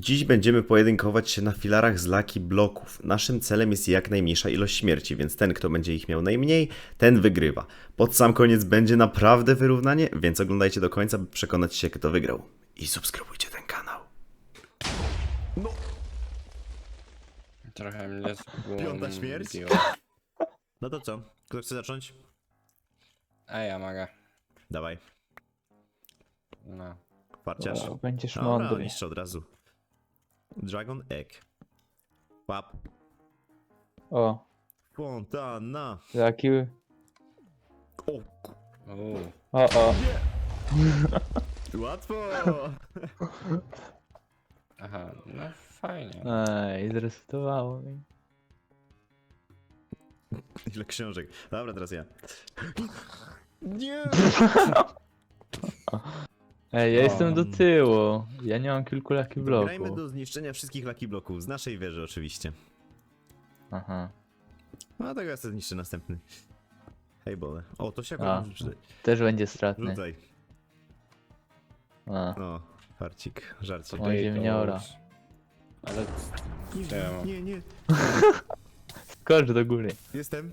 Dziś będziemy pojedynkować się na filarach z laki bloków. Naszym celem jest jak najmniejsza ilość śmierci, więc ten, kto będzie ich miał najmniej, ten wygrywa. Pod sam koniec będzie naprawdę wyrównanie, więc oglądajcie do końca, by przekonać się, kto wygrał. I subskrybujcie ten kanał. Trochę mnie Piąta śmierć? No to co? Kto chce zacząć? A ja mogę. Dawaj. No. Parciarz. O, będziesz Dobra, mądry. niszczę od razu. Dragon Egg. Łap. O, Fontana. taki... O, Uuu. O, o. łatwo. Aha, no fajnie. Ej, zresetowało mi. Ile książek. Dobra, teraz ja. Nie. Ej, ja O. jestem do tyłu. Ja nie mam kilku laki Grajmy bloków. do zniszczenia wszystkich laki bloków. Z naszej wieży oczywiście. Aha. No tego ja sobie zniszczę następny. Hej bole. O, to się A. akurat rzucaj. Też będzie stratny. Rzucaj. A. No, farcik, żarcie. Oj, ziemniora. już. Ale Nie, nie, nie. Skocz do góry. Jestem.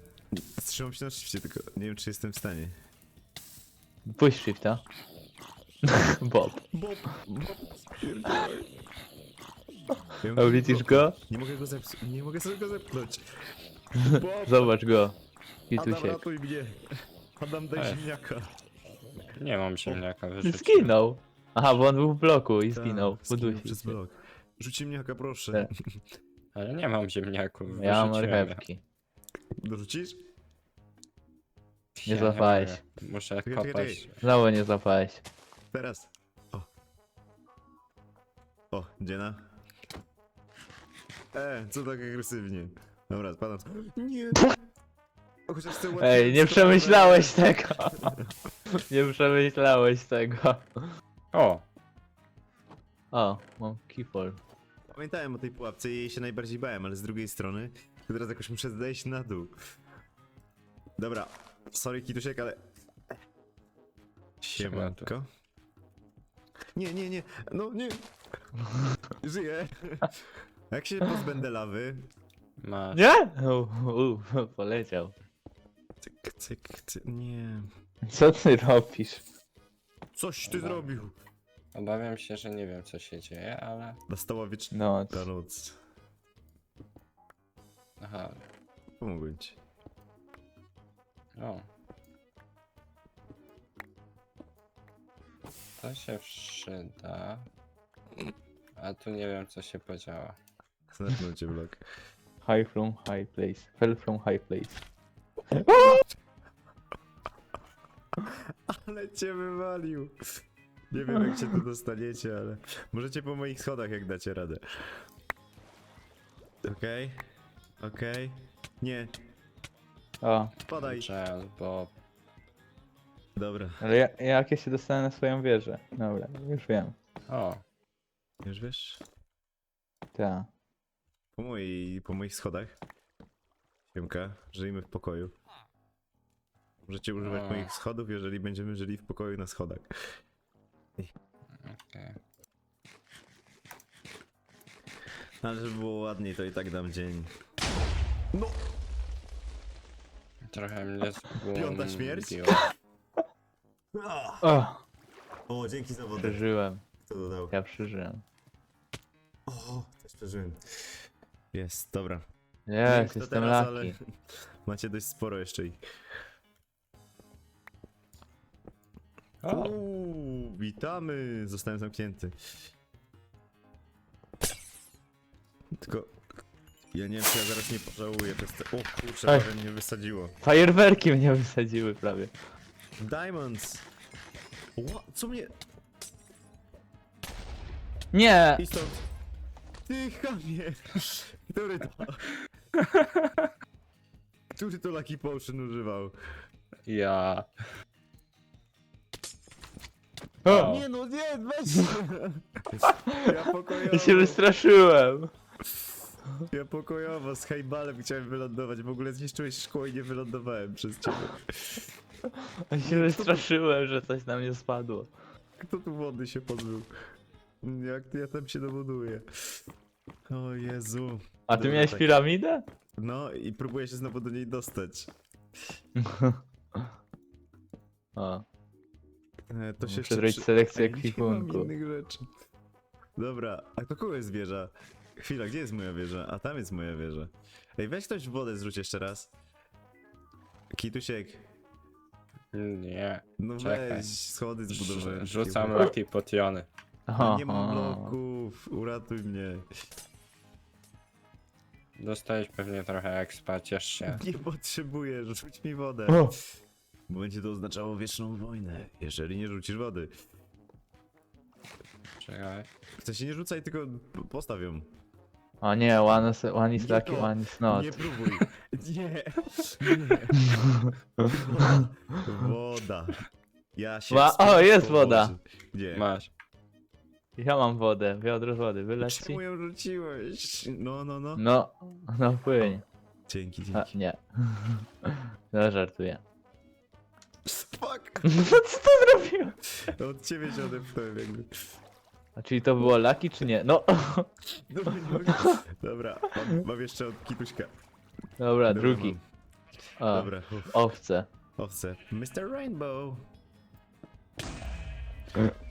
Wstrzymam się na szybcie, tylko nie wiem czy jestem w stanie. Puść shifta. Bob. Bob, Bob, A widzisz go? Nie mogę go zepsuć, nie mogę sobie go zepchnąć. Bob, Zobacz go. I tu Adam się. ratuj mnie. Adam daj Ej. ziemniaka. nie mam ziemniaka wyrzuciłem. Zginął. Aha, bo on był w bloku i Tak, zginął. Udusił przez się. blok. Rzuć ziemniaka proszę. Tak. Ale nie mam ziemniaków. Ja mam wyrzuciłem marchewki. Dorzucisz? Nie Ja złapałeś. mogę. Muszę Czekaj, czekaj, kopać. Znowu nie złapałeś. Teraz. O. O, dziena. E, co tak agresywnie? Dobra, spadam. Nie. O, Chociaż chcę ładnie Ej, nie przemyślałeś tego. Nie przemyślałeś tego. O! O, mam keyfall. Pamiętałem o tej pułapce i jej się najbardziej bałem, ale z drugiej strony to teraz jakoś muszę zejść na dół. Dobra, sorry Kitusiek, ale... Siemanko. Nie, nie, nie, no nie. Żyję. Jak się pozbędę lawy? Masz. Nie? U, u, poleciał. Cyk, cyk, cyk, nie. Co ty robisz? Coś ty Dobra. zrobił. Obawiam się, że nie wiem co się dzieje, ale... Nastała wieczna No, noc. Aha. Pomogłem ci. O. To się przyda. A tu nie wiem co się podziała. Znalazłem cię blok. high from high place. Fell from high place. Ale cię wywalił. Nie wiem jak się tu dostaniecie, ale możecie po moich schodach jak dacie radę. Okej. Okej. Nie, O, padaj. Dobra, ale ja, jak ja się dostanę na swoją wieżę? Dobra, już wiem. O! już wiesz? Tak. Po, mojej, po moich schodach. Siemka, żyjmy w pokoju. Możecie używać A. moich schodów, jeżeli będziemy żyli w pokoju na schodach. Okej. Ale żeby było ładniej, to i tak dam dzień. Trochę mnie zgubiło. Piąta śmierć? O, O, dzięki za wodę. przeżyłem. Kto dodał? Ja przeżyłem. O, też przeżyłem. Jest, dobra. Nie Jest, jestem teraz, laki. ale Macie dość sporo jeszcze ich. O! Uuu, witamy! Zostałem zamknięty. Tylko... Ja nie wiem, czy ja zaraz nie pożałuję przez te... O kurczę, Ej. prawie mnie wysadziło. Fajerwerki mnie wysadziły prawie. Diamonds! Ła, co mnie... Nie! I stąd! Ty chamie! Który to? Który to Lucky Potion używał? Ja. O, Nie no, nie, weź! Ja pokojowo, ja się wystraszyłem. ja pokojowo z hejbalem chciałem wylądować. W ogóle zniszczyłeś szkło i nie wylądowałem przez ciebie. Ja się wystraszyłem, że coś na mnie spadło. Kto tu wody się pozbył? Jak ja tam się dobuduję? O Jezu. A ty Dobra, miałeś tak. piramidę? No i próbuję się znowu do niej dostać. O, E, To się Muszę zrobić przy- selekcję Ej, nie ekwipunku. mam innych rzeczy. Dobra, a to kogo jest wieża? Chwila, gdzie jest moja wieża? A tam jest moja wieża. Ej, weź ktoś wodę zrzuć jeszcze raz. Kitusiek, Nie. no Czekaj. weź, schody zbudowałem. Rz- Rzucam laki potiony. No nie mam bloków, uratuj mnie. Dostałeś pewnie trochę expa, ciesz się. Nie potrzebuję, rzuć mi wodę. O. Bo będzie to oznaczało wieczną wojnę, jeżeli nie rzucisz wody. Czekaj. Chcę się nie rzucaj, tylko postaw ją. O nie, one, is- one is Nie lucky, to. one is not. Nie próbuj. Nie. Woda. Ja się Wa- o, jest woda. Gdzie? Masz. Ja mam wodę, wiadro wody, wyleć ci? Czemu ją rzuciłeś? No, no, no. No, no płyń. Dzięki, A, dzięki. nie. No żartuję. Fuck! No co to zrobił? Od ciebie się odepchnąłem jakby. A czyli to było lucky czy nie? No, Dobra, nie mogę. Dobra mam, mam jeszcze od kituśka. dobra, drugi. O, Dobra, uff. owce. owce. Mr. Rainbow.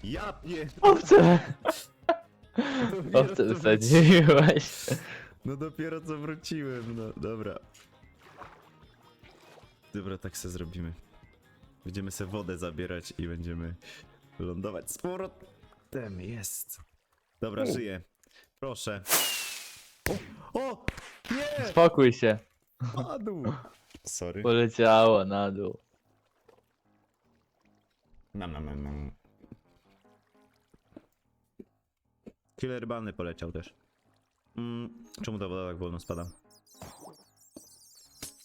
Ja nie. Owce! Owce wysadziłeś. No dopiero co wróciłem, no dobra. Dobra, tak se zrobimy. Będziemy se wodę zabierać i będziemy lądować z powrotem. Jest. Dobra, U. żyję. Proszę. O! o! Nie! Spokój się. Padł! Sorry. Poleciało na dół. Nam, nam, nam, nam. Killer bany poleciał też. Mm, czemu ta woda tak wolno spada?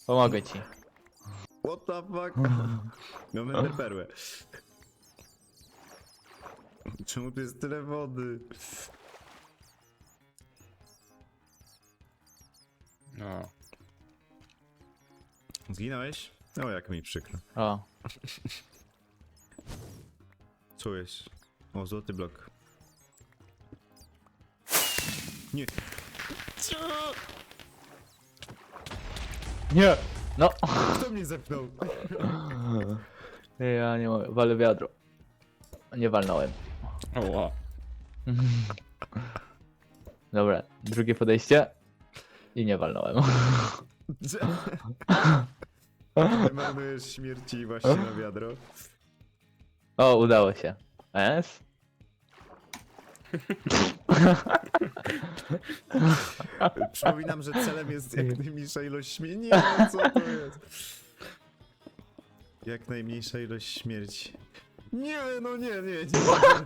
Pomogę ci. What the fuck? No perłę. Czemu tu jest tyle wody? No. Zginąłeś? O, jak mi przykro. O, Co jest? O, złoty blok. Nie. Co? nie! No! Kto mnie zepnął? Ja nie mogę, walę wiadro. Nie walnąłem. Oła. Dobra, drugie podejście. I nie walnąłem. Marnujesz śmierci właśnie na wiadro. O, udało się. S? Przypominam, że celem jest jak najmniejsza ilość śmierci. Nie wiem, co to jest. Jak najmniejsza ilość śmierci. Nie, no nie, nie, nie,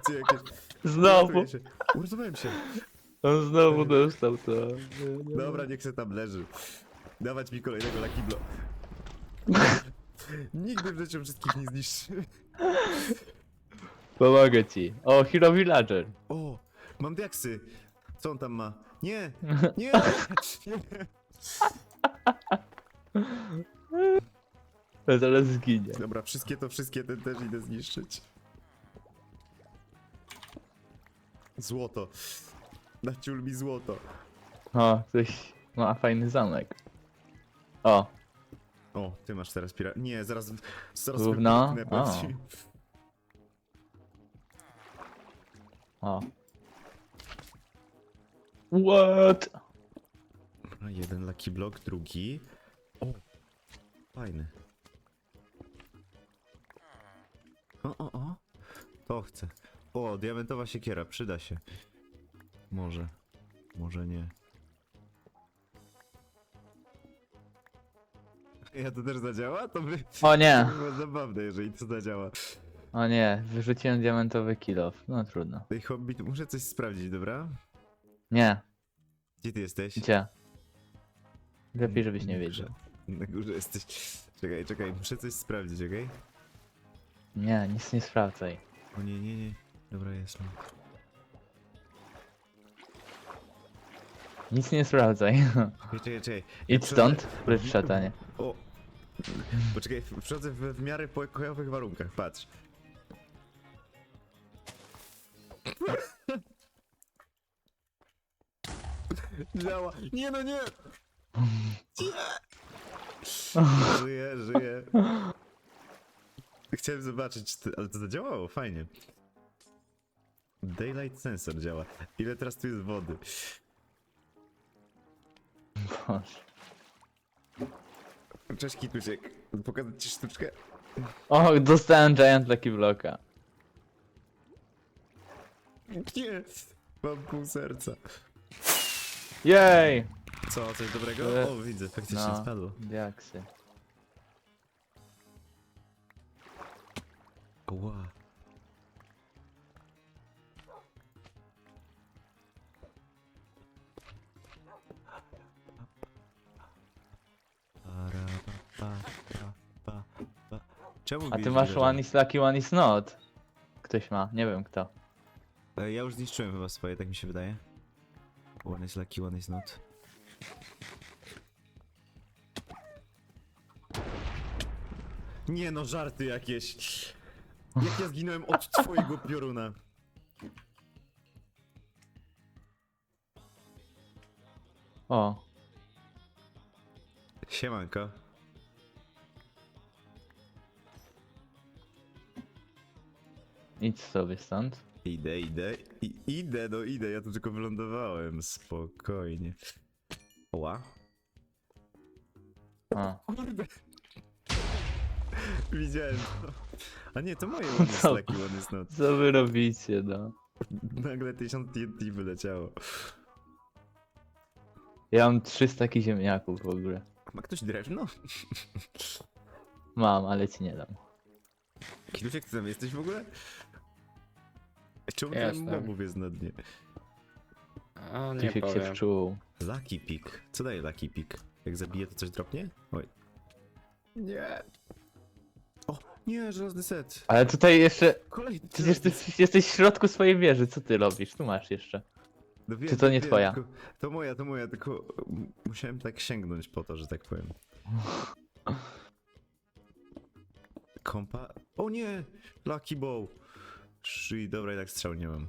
nie, jakieś. Znowu! Uratuję się. Uratowałem się. On znowu dostał to. Dobra, niech se tam leży. Dawać mi kolejnego Lucky Block. Nigdy w życiu wszystkich nie zniszczy. Pomogę ci. O, Hero Villager. O, mam diaksy. Co on tam ma? Nie, nie, nie. Zaraz zginie. Dobra, wszystkie to wszystkie ten też idę zniszczyć. Złoto. Naciul mi złoto. O, ktoś ma fajny zamek. O, O, ty masz teraz pira... Nie, zaraz... Zaraz Gówno? wybuchnę O. What? Dobra, jeden Lucky Block, drugi. O, fajny. O, o, o. To chcę. O, diamentowa siekiera, przyda się. Może. Może nie. Ja to też zadziała? To by... O nie, było zabawne, jeżeli to zadziała. o nie, wyrzuciłem diamentowy kill off. No trudno. Tej Hobbit, muszę coś sprawdzić, dobra? Nie, Gdzie ty jesteś? gdzie? Lepiej, żebyś nie Na wiedział. górze. Na górze jesteś. Czekaj, czekaj, muszę coś sprawdzić, okej? Nie, nic nie sprawdzaj. O nie, nie, nie. Dobra, jest. mam. Nic nie sprawdzaj. Czekaj, czekaj, czekaj. Idź stąd, precz szatanie. O! Poczekaj, wchodzę w, w miarę pokojowych warunkach, patrz. Działa. Nie no nie! Żyję, żyję. Chciałem zobaczyć, czy ale to zadziałało, fajnie. Daylight sensor działa. Ile teraz tu jest wody? Boże. Cześć Kitusiek. Pokazać ci sztuczkę? O, dostałem Giant Lucky Blocka. Nie! Mam pół serca. Jej! Co, coś dobrego? E, O, widzę, faktycznie No, spadło. diaksy. Ła. Czemu A ty masz one is lucky, one is not. Ktoś ma, nie wiem kto. E, Ja już zniszczyłem chyba swoje, tak mi się wydaje. One is lucky, one is not. Nie no, żarty jakieś. Jak ja zginąłem od twojego pioruna. O, Siemanko. idź sobie stąd. Idę, idę, I, idę, no idę, ja tu tylko wylądowałem, spokojnie. Ła. O. Kurde. Widziałem to. A nie, to moje one is Co? lucky, one is not. Co wy robicie, no? Nagle 1000 TNT wyleciało. Ja mam 300 takich ziemniaków w ogóle. Ma ktoś drewno? Mam, ale ci nie dam. Kilusiek, ty tam jesteś w ogóle? Czemu tyle Jestem. mobów jest na dnie? A nie Krzysiek się powiem. wczuł. Lucky Pick. Co daje Lucky Pick? Jak zabiję, to coś dropnie? Oj. Nie. Nie, żelazny set. Ale tutaj jeszcze... Kolejny Przecież ty jesteś w środku swojej wieży, co ty robisz? Tu masz jeszcze. No wiem, Czy to nie wiem, twoja? Tylko, to moja, to moja, tylko m- musiałem tak sięgnąć po to, że tak powiem. Kompa? O nie! Lucky Bow! Shit, dobra, i tak strzał nie mam.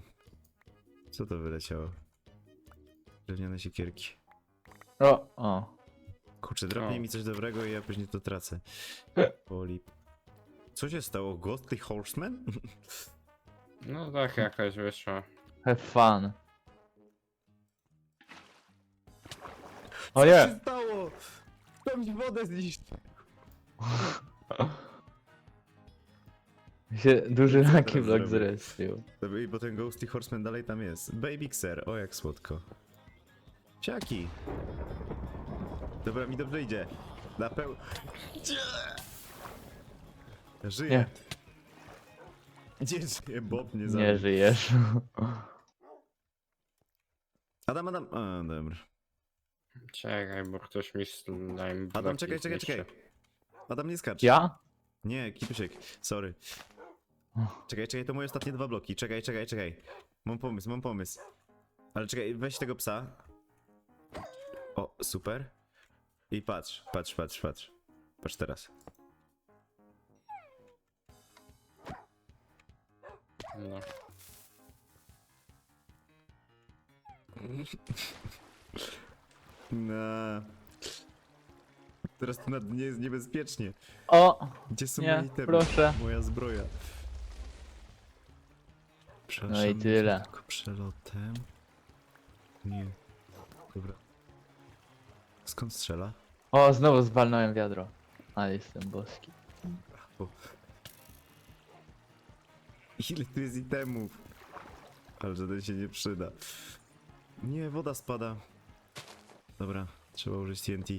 Co to wyleciało? Drewniane siekierki. O, o. Kurczę, drobnie O. mi coś dobrego i ja później to tracę. Poli. Co się stało? Ghostly Horseman? No tak jakoś wyszło. Have fun. O Co nie! się stało? Kto mi wodę zniszczył? się duży Co Lucky teraz Block zrobię? zrespił. Dobra, i bo ten Ghostly Horseman dalej tam jest. Baby Xer, o jak słodko. Ciaki. Dobra, mi dobrze idzie. Na peł... Żyję. Nie. Gdzie żyje? Bob nie Nie zabił. żyjesz. Adam, Adam... A, dobra. Czekaj, bo ktoś mi slime Adam, czekaj, czekaj, czekaj. Adam, nie skacz. Ja? Nie, Kitusiek, sorry. Czekaj, czekaj, to moje ostatnie dwa bloki. Czekaj, czekaj, czekaj. Mam pomysł, mam pomysł. Ale czekaj, weź tego psa. O, super. I patrz, patrz, patrz, patrz. Patrz teraz. No. No. Teraz tu na dnie jest niebezpiecznie. O! Gdzie są Nie, moje itemy? proszę. Moja zbroja. No i tyle. Tylko przelotem. Nie. Dobra. Skąd strzela? O, znowu zwalnąłem wiadro. Ale jestem boski. Brawo. Ile tu jest itemów? Ale żaden się nie przyda. Nie, woda spada. Dobra, trzeba użyć TNT.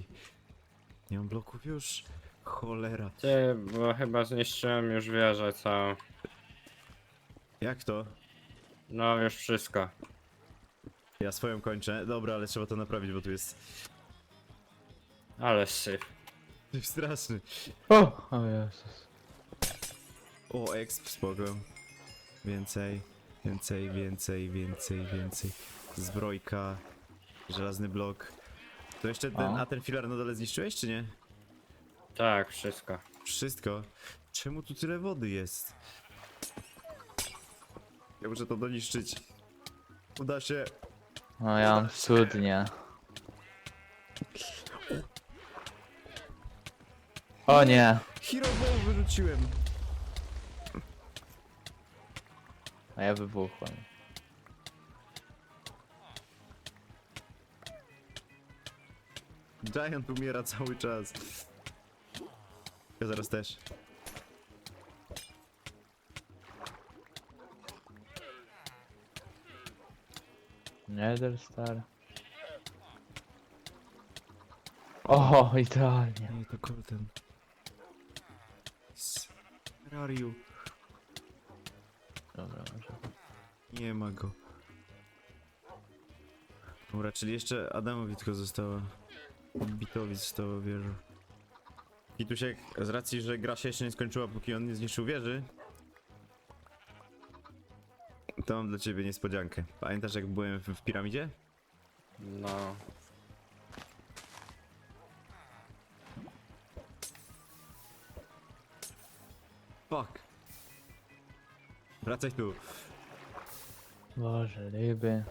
Nie mam bloków już. Cholera. Ty, bo chyba zniszczyłem już wieżę całą. Jak to? No już wszystko. Ja swoją kończę. Dobra, ale trzeba to naprawić, bo tu jest... Ale syf. Straszny. O! O Jezus. O, exp, spoko. Więcej, więcej, więcej, więcej, więcej. Zbrojka, żelazny blok. To jeszcze ten, O. a ten filar na dole zniszczyłeś, czy nie? Tak, wszystko. Wszystko. Czemu tu tyle wody jest? Ja muszę to doniszczyć. Uda się. No ja mam cudnie. O nie! Hero Ball wyrzuciłem. A ja wybuchłem. Giant umiera cały czas. Ja zaraz też. Nether Star. O, idealnie. Nie, to Colton. Where are you? Dobra, może. Nie ma go. Dobra, czyli jeszcze Adamowi tylko została. Bitowi została wieża. Kitusiek, z racji, że gra się jeszcze nie skończyła, póki on nie zniszczył wieży, to mam dla ciebie niespodziankę. Pamiętasz jak byłem w, w piramidzie? No. Fuck. Wracaj tu. Boże, ryby.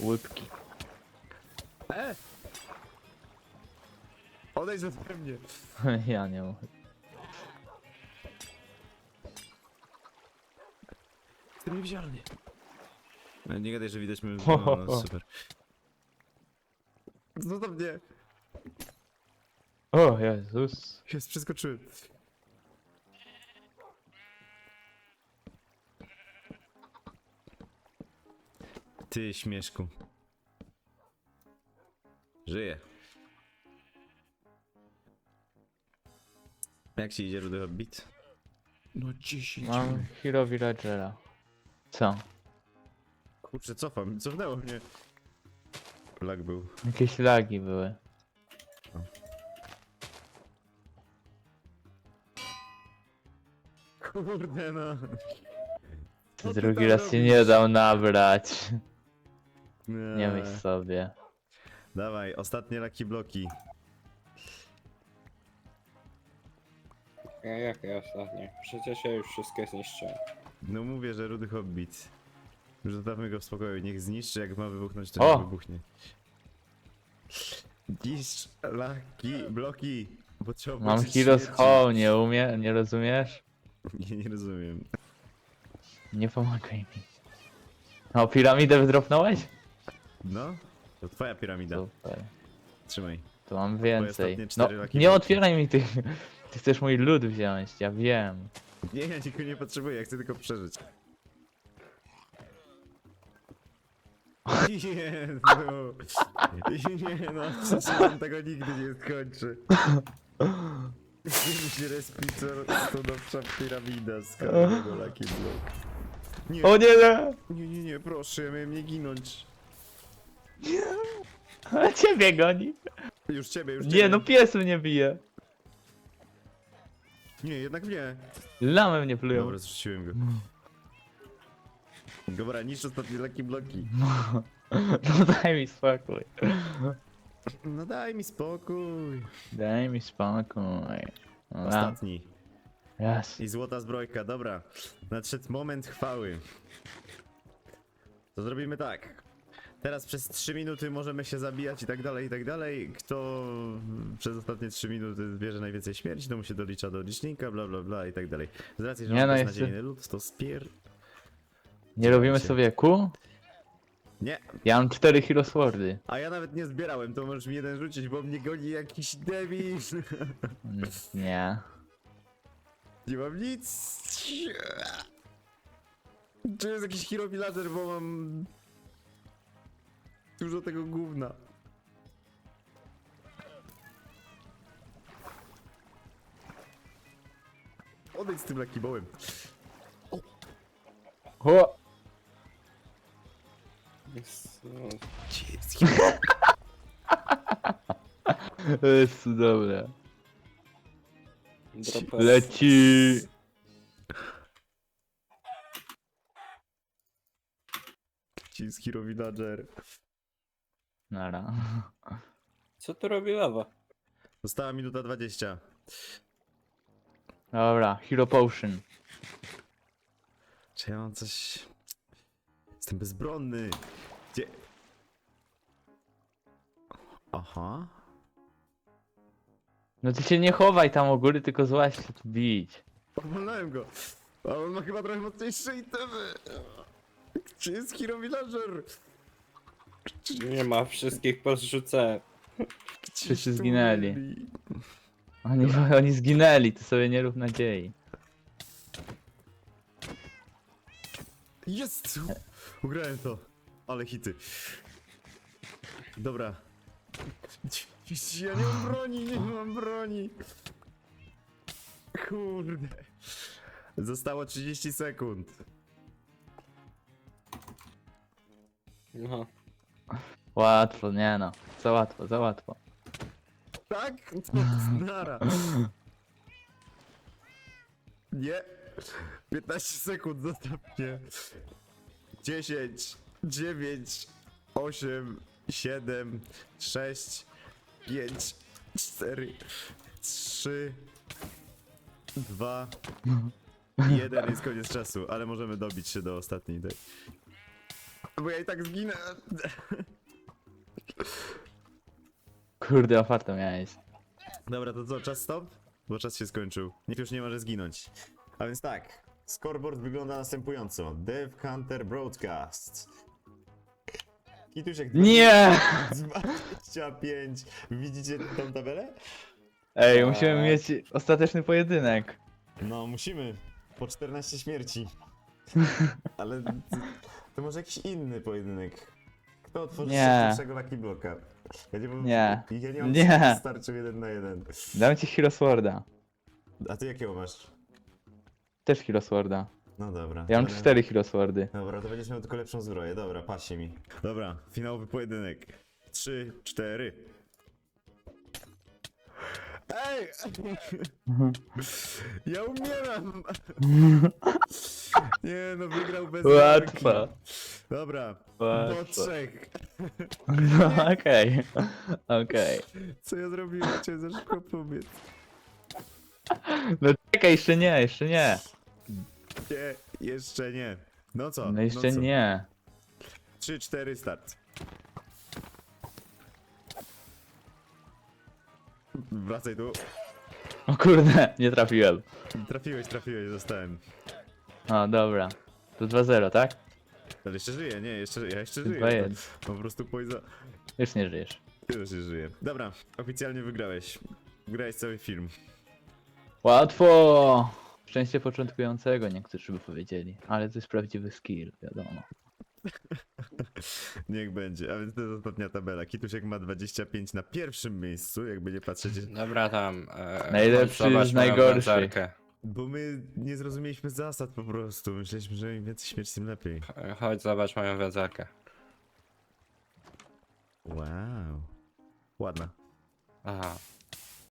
Łybki. E! Odejdź ode mnie. ja nie mogę. Jestem niewidzialny. No, nie gadaj, że widać mnie. Ho, No, super. Zostaw mnie. O Jezus. Jest, przeskoczyłem. Ty, śmieszku. Żyję. Jak ci idzie Rudy Hobbit? No 10 Mam Hero Villagera. Co? Kurczę, cofam, cofnęło mnie. Lag był. Jakieś lagi były. Kurde no. Co ty Drugi tam raz się robisz? nie dał nabrać. Nie Nie. myśl sobie. Dawaj, ostatnie laki bloki. A jakie ostatnie? Przecież ja już wszystkie zniszczyłem. No mówię, że Rudy Hobbit. Zostawmy go w spokoju, niech zniszczy, jak ma wybuchnąć, to O! niech wybuchnie. Niszcz laki bloki, bo trzeba Mam płacić Heroes śmierci. Nie umie, nie rozumiesz? Nie, nie rozumiem. Nie pomagaj mi. O, piramidę wydropnąłeś? No, to twoja piramida. Super. Trzymaj. To mam więcej. ostatnie No, cztery laki nie bloki. otwieraj mi tych. Ty chcesz mój lód wziąć, ja wiem. Nie, ja nikogo nie potrzebuję, ja chcę tylko przeżyć. Nie, no. Nie, no, on tego nigdy nie skończy. Gdzie mi się respi, co to nowsza piramida z każdego Lucky Block. Nie, O nie, nie! nie, nie, nie, proszę, ja miałem nie ginąć. Ale ciebie goni. Już ciebie, już ciebie. Nie, no pies mnie bije. Nie, jednak nie. Lamy mnie plują. Dobra, zrzuciłem go. Dobra, niszcz ostatnie Lucky Bloki. No daj mi spokój. No daj mi spokój. Daj mi spokój. Dobra. Ostatni. Raz. I złota zbrojka, dobra. Nadszedł moment chwały. To zrobimy tak. Teraz przez 3 minuty możemy się zabijać i tak dalej, i tak dalej. Kto przez ostatnie 3 minuty zbierze najwięcej śmierci, to mu się dolicza do licznika, bla bla bla i tak dalej. Z racji, że Nie, mam no, beznadziejny lód, to spier... Nie robimy sobie kół? Nie, Ja mam cztery Hero Swordy. a ja nawet nie zbierałem, to możesz mi jeden rzucić, bo mnie goni jakiś debil. Mm, Nie. Nie mam nic. Czy jest jakiś hero villager, bo mam dużo tego gówna. Odejdź z tym lakibołem. O! Jest, no, Gdzie jest cudowne. dropa Leci! Gdzie jest hero villager? Nara. Co tu robi lawa? Została minuta 20. Dobra, Hero Potion. Czy ja mam coś... Jestem bezbronny. Gdzie? Aha. No ty się nie chowaj tam u góry, tylko złaź się tu bić. Powolnąłem go. A on ma chyba trochę mocniejsze itemy. Gdzie jest Hero Villager? Nie ma, wszystkich porzucę. Wszyscy zginęli. Oni, oni zginęli, to sobie nie rób nadziei. Jest! Ugrałem to. Ale hity. Dobra. Ja nie mam broni, nie mam broni. Kurde. Zostało 30 sekund. No. Łatwo, nie no. Za łatwo, za łatwo. Tak? To nara. Nie. 15 sekund, zostaw mnie. 10, 9, 8, 7, 6, 5, 4, 3, 2, 1 jest koniec czasu, ale możemy dobić się do ostatniej tej. Bo ja i tak zginę. Kurde, ofarto miałeś. Dobra, to co, czas stop? Bo czas się skończył. Nikt już nie może zginąć. A więc tak, scoreboard wygląda następująco. Dev Hunter Broadcast. Kitusiek Nie! 25. Widzicie tą tabelę? Ej, Tak. musimy mieć ostateczny pojedynek. No, musimy. Po 14 śmierci. Ale to może jakiś inny pojedynek. Kto otworzy Nie. pierwszego Lucky Blocka? Ja nie mam, Nie. Ja nie mam Nie. starczył jeden na jeden. Dam ci Hero Sworda. A ty jakiego masz? Też Hero Sworda. No dobra. Ja mam Ale- cztery Hero Swordy. Dobra, to będziesz miał tylko lepszą zbroję. Dobra, patrzcie mi. Dobra, finałowy pojedynek. Trzy, cztery. Ej! Ja umieram! Nie no, wygrał bez Łatwo. walki. Dobra, do Łatwo. trzech. No okej. Okej. Co ja zrobiłem? Chciałem za szybko pobiec. No czekaj, jeszcze nie, jeszcze nie. Nie, jeszcze nie. No co? No jeszcze co? nie. Trzy, cztery, start. Wracaj tu. O kurde, nie trafiłem. Trafiłeś, trafiłeś, zostałem. O, dobra. To 2-0, tak? Ale jeszcze żyję, nie, jeszcze, ja jeszcze żyję. Dwa jeden. Po prostu poiza... Już nie żyjesz. Już nie żyję. Dobra, oficjalnie wygrałeś. Wygrałeś cały film. Łatwo! Szczęście początkującego, niektórzy by powiedzieli. Ale to jest prawdziwy skill, wiadomo. Niech będzie. A więc to jest ostatnia tabela. Kitusiek ma 25 na pierwszym miejscu, jakby nie patrzeć. Dobra tam. E, Najlepszy z moją wędzarkę. Bo my nie zrozumieliśmy zasad po prostu. Myśleliśmy, że im więcej śmierci, tym lepiej. Chodź, zobacz moją wiązarkę. Wow. Ładna. Aha.